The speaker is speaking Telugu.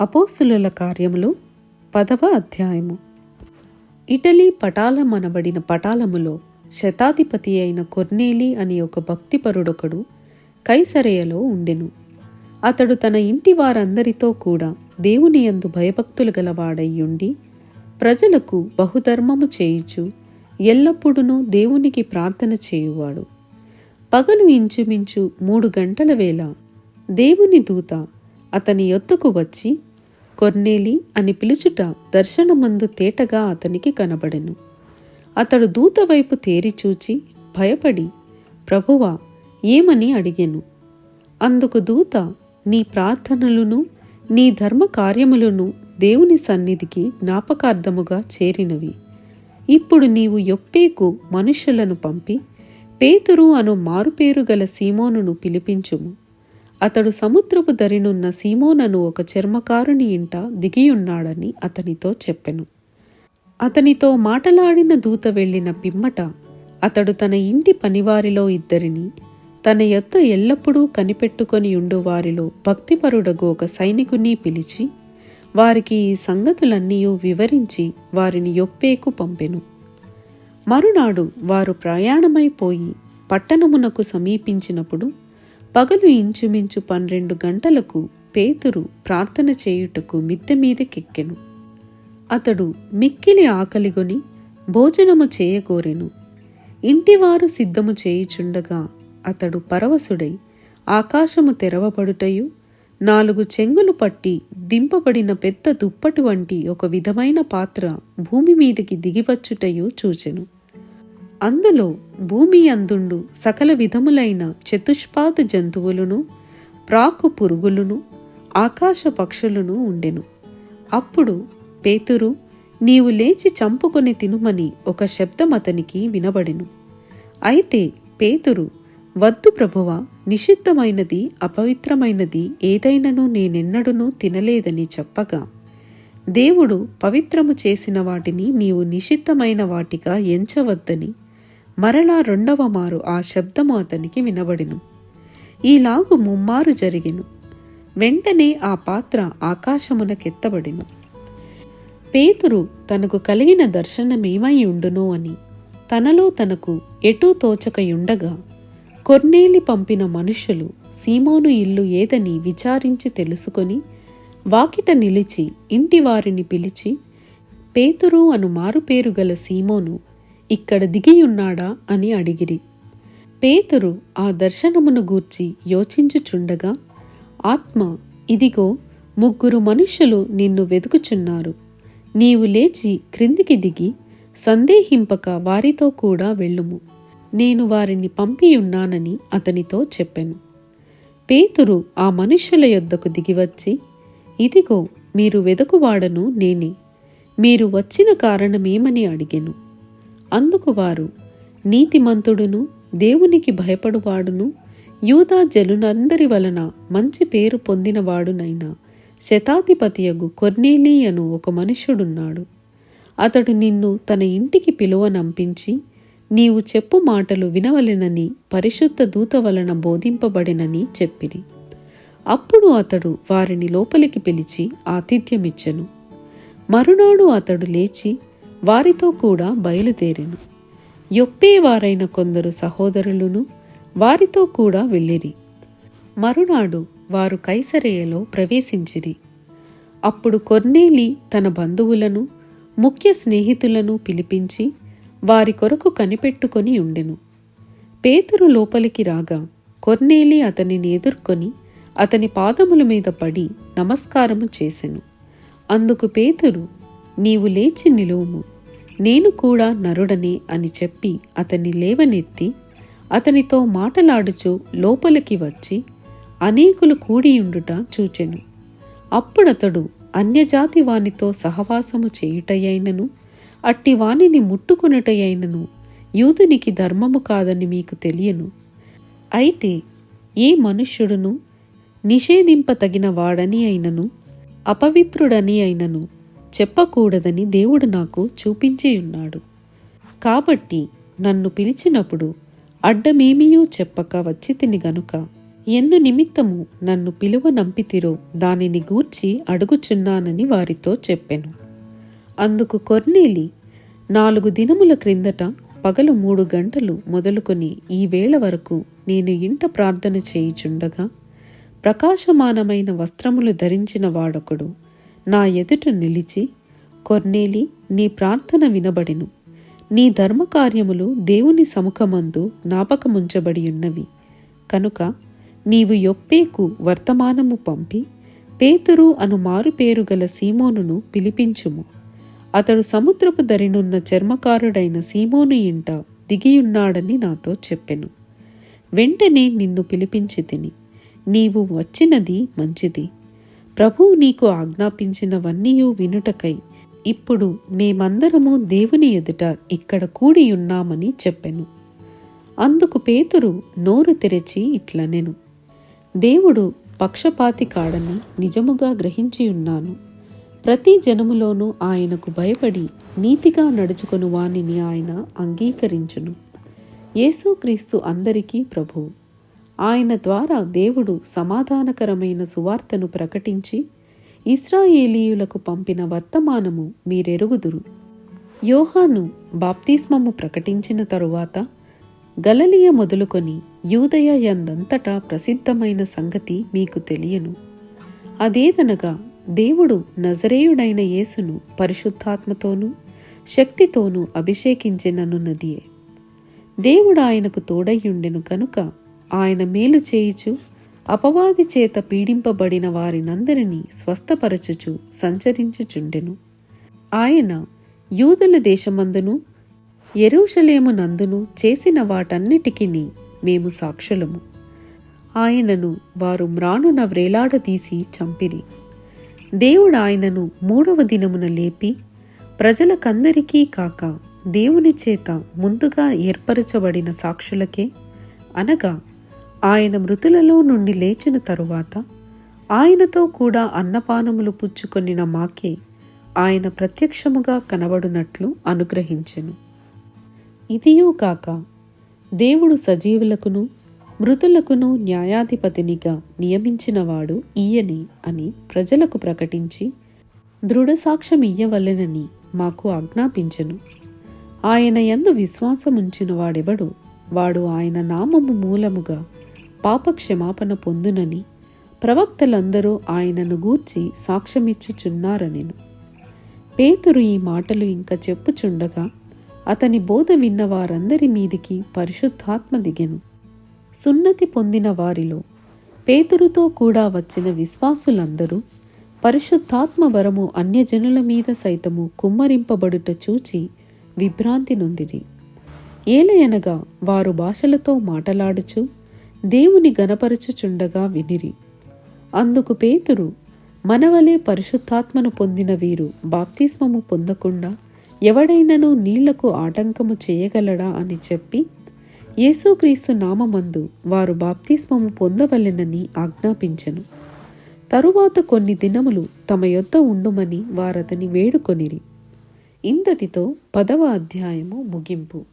అపోస్తుల కార్యములు పదవ అధ్యాయము. ఇటలీ పటాలమనబడిన పటాలములో శతాధిపతి అయిన కొర్నేలి అని ఒక భక్తిపరుడొకడు కైసరయలో ఉండెను. అతడు తన ఇంటి వారందరితో కూడా దేవుని యందు భయభక్తులు గలవాడయ్యుండి ప్రజలకు బహుధర్మము చేయుచు ఎల్లప్పుడూ దేవునికి ప్రార్థన చేయువాడు. పగలు ఇంచుమించు మూడు గంటల వేళ దేవుని దూత అతని యొద్దకు వచ్చి కొర్నేలి అని పిలుచుట దర్శనమందు తేటగా అతనికి కనబడెను. అతడు దూత వైపు తేరిచూచి భయపడి ప్రభువా ఏమని అడిగెను? అందుకు దూత నీ ప్రార్థనలును నీ ధర్మ కార్యములను దేవుని సన్నిధికి జ్ఞాపకార్థముగా చేరినవి. ఇప్పుడు నీవు యొప్పేకు మనుషులను పంపి పేతురు అను మారుపేరు గల సీమోనును పిలిపించుము. అతడు సముద్రపు దరినున్న సీమోనను ఒక చర్మకారుని ఇంట దిగియున్నాడని అతనితో చెప్పెను. అతనితో మాటలాడిన దూత వెళ్ళిన పిమ్మట అతడు తన ఇంటి పనివారిలో ఇద్దరిని తన యొద్ద ఎల్లప్పుడూ కనిపెట్టుకొని ఉండు వారిలో భక్తిపరుడగు ఒక సైనికుని పిలిచి వారికి ఈ సంగతులన్నీ వివరించి వారిని యొప్పేకు పంపెను. మరునాడు వారు ప్రయాణమైపోయి పట్టణమునకు సమీపించినప్పుడు పగలు ఇంచుమించు పన్నెండు గంటలకు పేతురు ప్రార్థన చేయుటకు మిద్దె మీదకెక్కెను. అతడు మిక్కిలి ఆకలిగొని భోజనము చేయగోరెను. ఇంటివారు సిద్ధము చేయుచుండగా అతడు పరవశుడై ఆకాశము తెరవబడుటయు నాలుగు చెంగులు పట్టి దింపబడిన పెద్ద దుప్పటి వంటి ఒక విధమైన పాత్ర భూమి మీదికి దిగివచ్చుటయు చూచెను. అందులో భూమి అందుండు సకల విధములైన చతుష్పాద జంతువులను ప్రాకు పురుగులను ఆకాశ పక్షులను ఉండెను. అప్పుడు పేతురు నీవు లేచి చంపుకొని తినుమని ఒక శబ్దం అతనికి వినబడెను. అయితే పేతురు వద్దు ప్రభువ నిషిద్ధమైనది అపవిత్రమైనది ఏదైనను నేనెన్నడూనూ తినలేదని చెప్పగా దేవుడు పవిత్రము చేసిన వాటిని నీవు నిషిద్ధమైన వాటిగా ఎంచవద్దని మరలా రెండవ మారు ఆ శబ్దము అతనికి వినబడిను. ఈలాగు ముమ్మారు జరిగిను. వెంటనే ఆ పాత్ర ఆకాశమునకెత్తబడిను. పేతురు తనకు కలిగిన దర్శనమేమై ఉండునో అని తనలో తనకు ఎటూ తోచకయుండగా కొర్నేలి పంపిన మనుషులు సీమోను ఇల్లు ఏదని విచారించి తెలుసుకొని వాకిట నిలిచి ఇంటి వారిని పిలిచి పేతురు అను మారుపేరు గల సీమోను ఇక్కడ దిగియున్నాడా అని అడిగిరి. పేతురు ఆ దర్శనమును గూర్చి యోచించుచుండగా ఆత్మ ఇదిగో ముగ్గురు మనుషులు నిన్ను వెతుకుచున్నారు. నీవు లేచి క్రిందికి దిగి సందేహింపక వారితో కూడా వెళ్ళుము. నేను వారిని పంపియున్నానని అతనితో చెప్పెను. పేతురు ఆ మనుష్యుల యొద్దకు దిగివచ్చి ఇదిగో మీరు వెదకువాడను నేనే. మీరు వచ్చిన కారణమేమని అడిగెను. అందుకు వారు నీతిమంతుడును దేవునికి భయపడువాడును యూదా జనులందరి వలన మంచి పేరు పొందినవాడునైనా శతాధిపతియగు కొర్నేలి అను ఒక మనుష్యుడున్నాడు. అతడు నిన్ను తన ఇంటికి పిలువనంపించి నీవు చెప్పు మాటలు వినవలెనని పరిశుద్ధ దూత వలన బోధింపబడినని చెప్పిరి. అప్పుడు అతడు వారిని లోపలికి పిలిచి ఆతిథ్యమిచ్చెను. మరునాడు అతడు లేచి వారితో కూడా బయలుదేరెను. యొప్పేవారైన కొందరు సహోదరులను వారితో కూడా వెళ్ళిరి. మరునాడు వారు కైసరేయలో ప్రవేశించిరి. అప్పుడు కొర్నేలి తన బంధువులను ముఖ్య స్నేహితులను పిలిపించి వారి కొరకు కనిపెట్టుకొని ఉండెను. పేతురు లోపలికి రాగా కొర్నేలి అతనిని ఎదుర్కొని అతని పాదముల మీద పడి నమస్కారము చేసెను. అందుకు పేతురు నీవు లేచి నిలువుము. నేను కూడా నరుడనే అని చెప్పి అతన్ని లేవనెత్తి అతనితో మాటలాడుచు లోపలికి వచ్చి అనేకులు కూడియుండుట చూచెను. అప్పుడతడు అన్యజాతి వానితో సహవాసము చేయుటయైనను అట్టి వానిని ముట్టుకొనుటయైనను యూదునికి ధర్మము కాదని మీకు తెలియను. అయితే ఏ మనుష్యుడును నిషేధింపతగిన వాడని అయినను అపవిత్రుడని అయినను చెప్పకూడదని దేవుడు నాకు చూపించి ఉన్నాడు. కాబట్టి నన్ను పిలిచినప్పుడు అడ్డమేమీయూ చెప్పక వచ్చితిని గనుక ఎందు నిమిత్తము నన్ను పిలువ నంపితిరో దానిని గూర్చి అడుగుచున్నానని వారితో చెప్పెను. అందుకు కొర్నేలి నాలుగు దినముల క్రిందట పగలు మూడు గంటలు మొదలుకొని ఈ వేళ వరకు నేను ఇంట ప్రార్థన చేయుచుండగా ప్రకాశమానమైన వస్త్రములు ధరించిన వాడొకడు నా ఎదుట నిలిచి కొర్నేలి నీ ప్రార్థన వినబడిను. నీ ధర్మకార్యములు దేవుని సముఖమందు జ్ఞాపకముంచబడి ఉన్నవి కనుక నీవు యొప్పేకు వర్తమానము పంపి పేతురు అను మారుపేరు గల సీమోనును పిలిపించుము. అతడు సముద్రపు దరినున్న చర్మకారుడైన సీమోను ఇంట దిగియున్నాడని నాతో చెప్పెను. వెంటనే నిన్ను పిలిపించి తిని నీవు వచ్చినది మంచిది. ప్రభువు నీకు ఆజ్ఞాపించినవన్నీ వినుటకై ఇప్పుడు మేమందరము దేవుని ఎదుట ఇక్కడ కూడి ఉన్నామని చెప్పెను. అందుకు పేతురు నోరు తెరచి ఇట్లనెను. దేవుడు పక్షపాతి కాడని నిజముగా గ్రహించి ఉన్నాను. ప్రతి జనములోనూ ఆయనకు భయపడి నీతిగా నడుచుకుని వానిని ఆయన అంగీకరించును. యేసుక్రీస్తు అందరికీ ప్రభువు ఆయన ద్వారా దేవుడు సమాధానకరమైన సువార్తను ప్రకటించి ఇస్రాయేలీయులకు పంపిన వర్తమానము మీరెరుగుదురు. యోహాను బాప్తిస్మము ప్రకటించిన తరువాత గలలియ మొదలుకొని యూదయ యందంతటా ప్రసిద్ధమైన సంగతి మీకు తెలియను. అదేదనగా దేవుడు నజరేయుడైన యేసును పరిశుద్ధాత్మతోనూ శక్తితోనూ అభిషేకించిననున్నదియే. దేవుడు ఆయనకు తోడయ్యుండెను కనుక ఆయన మేలు చేయుచు అపవాది చేత పీడింపబడిన వారినందరినీ స్వస్థపరచుచు సంచరించుచుండెను. ఆయన యూదుల దేశమందును ఎరూషలేమునందును చేసిన వాటన్నిటికీ మేము సాక్షులము. ఆయనను వారు మ్రానున వ్రేలాడదీసి చంపిరి. దేవుడు ఆయనను మూడవ దినమున లేపి ప్రజలకందరికీ కాక దేవుని చేత ముందుగా ఏర్పరచబడిన సాక్షులకే అనగా ఆయన మృతులలో నుండి లేచిన తరువాత ఆయనతో కూడా అన్నపానములు పుచ్చుకొనిన మాకే ఆయన ప్రత్యక్షముగా కనబడునట్లు అనుగ్రహించెను. ఇదియూ కాక దేవుడు సజీవులకును మృతులకును న్యాయాధిపతినిగా నియమించినవాడు ఈయనే అని ప్రజలకు ప్రకటించి దృఢ సాక్ష్యం ఇయ్యవలెనని మాకు ఆజ్ఞాపించెను. ఆయన ఎందు విశ్వాసముంచిన వాడెవడు వాడు ఆయన నామము మూలముగా పాపక్షమాపణ పొందునని ప్రవక్తలందరూ ఆయనను గూర్చి సాక్ష్యమిచ్చుచున్నారనెను. పేతురు ఈ మాటలు ఇంకా చెప్పుచుండగా అతని బోధ విన్న వారందరి మీదికి పరిశుద్ధాత్మ దిగెను. సున్నతి పొందిన వారిలో పేతురుతో కూడా వచ్చిన విశ్వాసులందరూ పరిశుద్ధాత్మ వరము అన్యజనుల మీద సైతము కుమ్మరింపబడుట చూచి విభ్రాంతి నొందిరి. ఏలయనగా వారు భాషలతో మాటలాడుచు దేవుని గనపరచుచుండగా వినిరి. అందుకు పేతురు మనవలే పరిశుద్ధాత్మను పొందిన వీరు బాప్తిస్మము పొందకుండా ఎవడైనను నీళ్ళకు ఆటంకము చేయగలడా అని చెప్పి యేసుక్రీస్తు నామమందు వారు బాప్తిస్మము పొందవలెనని ఆజ్ఞాపించెను. తరువాత కొన్ని దినములు తమ యొద్ద ఉండుమని వారతని వేడుకొనిరి. ఇంతటితో పదవ అధ్యాయము ముగింపు.